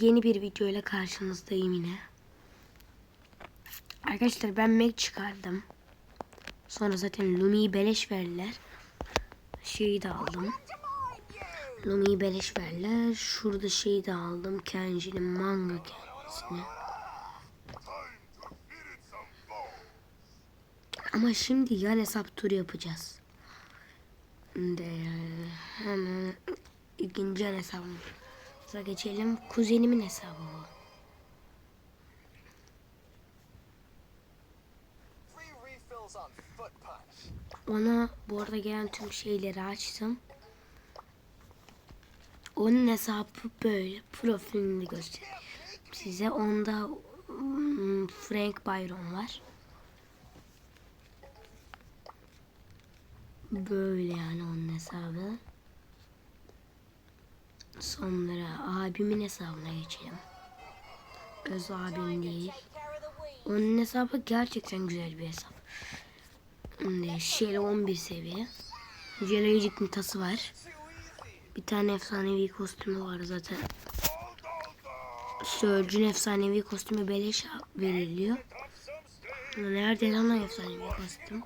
Yeni bir video ile karşınızdayım yine. Arkadaşlar ben Mac çıkardım. Sonra zaten Lumi'yi beleş verdiler. Şeyi de aldım. Lumi'yi beleş verdiler. Şurada şeyi de aldım. Kenji'nin manga kendisini. Ama şimdi yan hesap turu yapacağız. De, hemen ikinci yan hesabımıza geçelim. Kuzenimin hesabı bu. Ona bu arada gelen tüm şeyleri açtım. Onun hesabı böyle. Profilini göstereyim size. Onda hmm, Frank Byron var. Böyle yani onun hesabı. Sonra abimin hesabına geçelim. Öz abim değil. Onun hesabı gerçekten güzel bir hesap. Shell 11 seviye. Jellycik'in tası var. Bir tane efsanevi kostümü var zaten. Surge'ün efsanevi kostümü beleş veriliyor. Nerede lan efsanevi kostüm?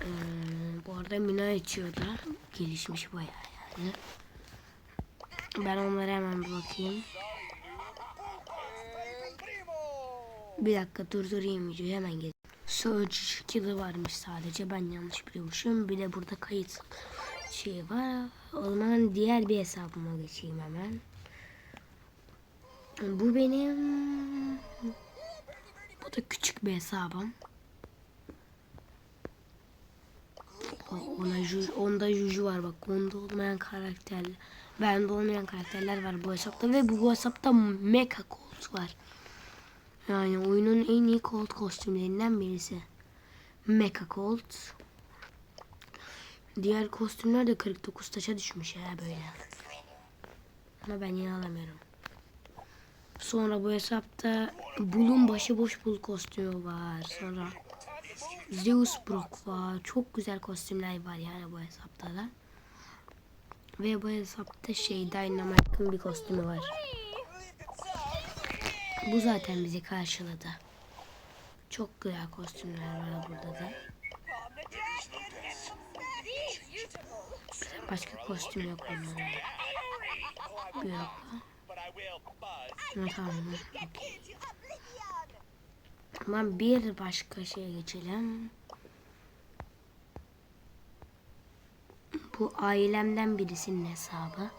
Ee, bu arada Mina içiyor gelişmiş bayağı yani. Ben onlara hemen bir bakayım. Bir dakika durdurayım videoyu hemen gel. Surge kili varmış sadece ben yanlış biliyormuşum. Bir de burada kayıt şey var. O zaman diğer bir hesabıma geçeyim hemen. Bu benim bu da küçük bir hesabım. Ona juj, onda juju var bak. Onda olmayan karakterler. Bende olmayan karakterler var bu hesapta ve bu, hesapta Mecha Colt var. Yani oyunun en iyi Colt kostümlerinden birisi. Mecha Colt. Diğer kostümler de 49 taşa düşmüş ya böyle. Ama ben yine alamıyorum. Sonra bu hesapta Bull'un başıboş Bull kostümü var. Sonra Zeus Brock var. Çok güzel kostümler var yani bu hesapta da. Ve bu hesapta şey Dynamite'ın bir kostümü var. Bu zaten bizi karşıladı. Çok güzel kostümler var burada da. Başka kostüm yok onlarda. Bir yok. Buzz. Ha, tamam. bir başka şeye geçelim. Bu ailemden birisinin hesabı.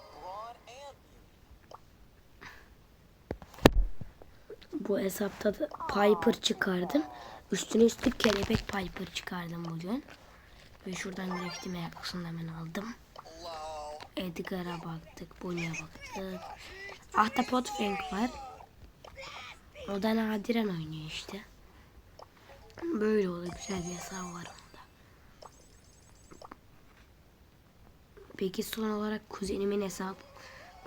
Bu hesapta da Piper çıkardım. Üstüne üstlük kelebek Piper çıkardım bugün. Ve şuradan grafiti meraklısını hemen aldım. Edgar'a baktık, Bonnie'ye baktık. Ahtapot Frank var. O da nadiren oynuyor işte. Böyle oluyor, güzel bir hesabı var onda. Peki son olarak kuzenimin hesabı.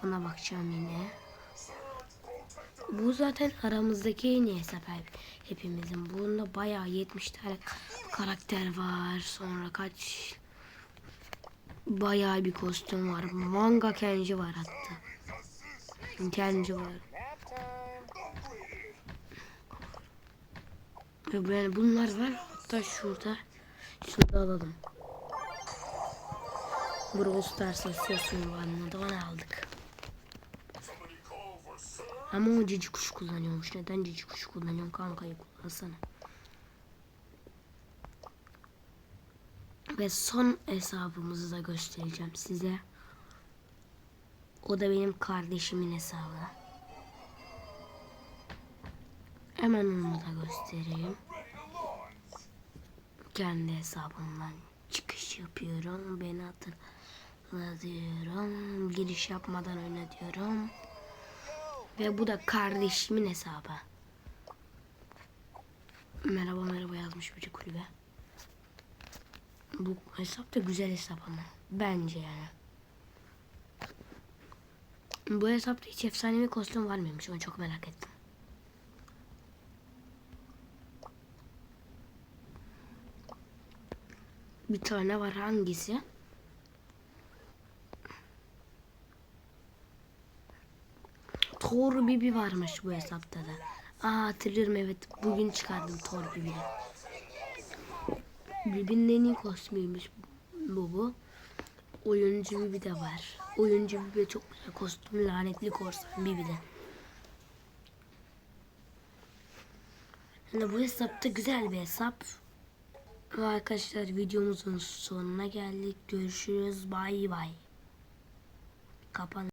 Buna bakacağım yine. Bu zaten aramızdaki en iyi hesap hep- hepimizin. Bunda bayağı 70 tane karakter var. Sonra kaç bayağı bir kostüm var. Manga Kenji var hatta. Kenji var. Böyle bunlar var. Hatta şurada. Şurada alalım. Brawl Stars asosunu var. Onu da ona aldık. Ama o cici kuş kullanıyormuş. Neden cici kuş kullanıyorsun kankayı kullansana. Ve son hesabımızı da göstereceğim size. O da benim kardeşimin hesabı. Hemen onu da göstereyim. Kendi hesabımdan çıkış yapıyorum. Beni hatırlatıyorum. Giriş yapmadan öne diyorum. Ve bu da kardeşimin hesabı. Merhaba merhaba yazmış bir kulübe. Bu hesap da güzel hesap ama. Bence yani. Bu hesapta hiç efsanevi kostüm var mıymış? Onu çok merak ettim. Bir tane var hangisi? Thor Bibi varmış bu hesapta da. Aa hatırlıyorum evet. Bugün çıkardım Thor Bibi'yi. Bibi'nin en iyi kostümüymüş bu bu. Oyuncu Bibi de var. Oyuncu Bibi çok güzel kostüm. Lanetli korsan Bibi de. Yani bu hesapta güzel bir hesap. Ve arkadaşlar videomuzun sonuna geldik. Görüşürüz. Bay bay. Kapan.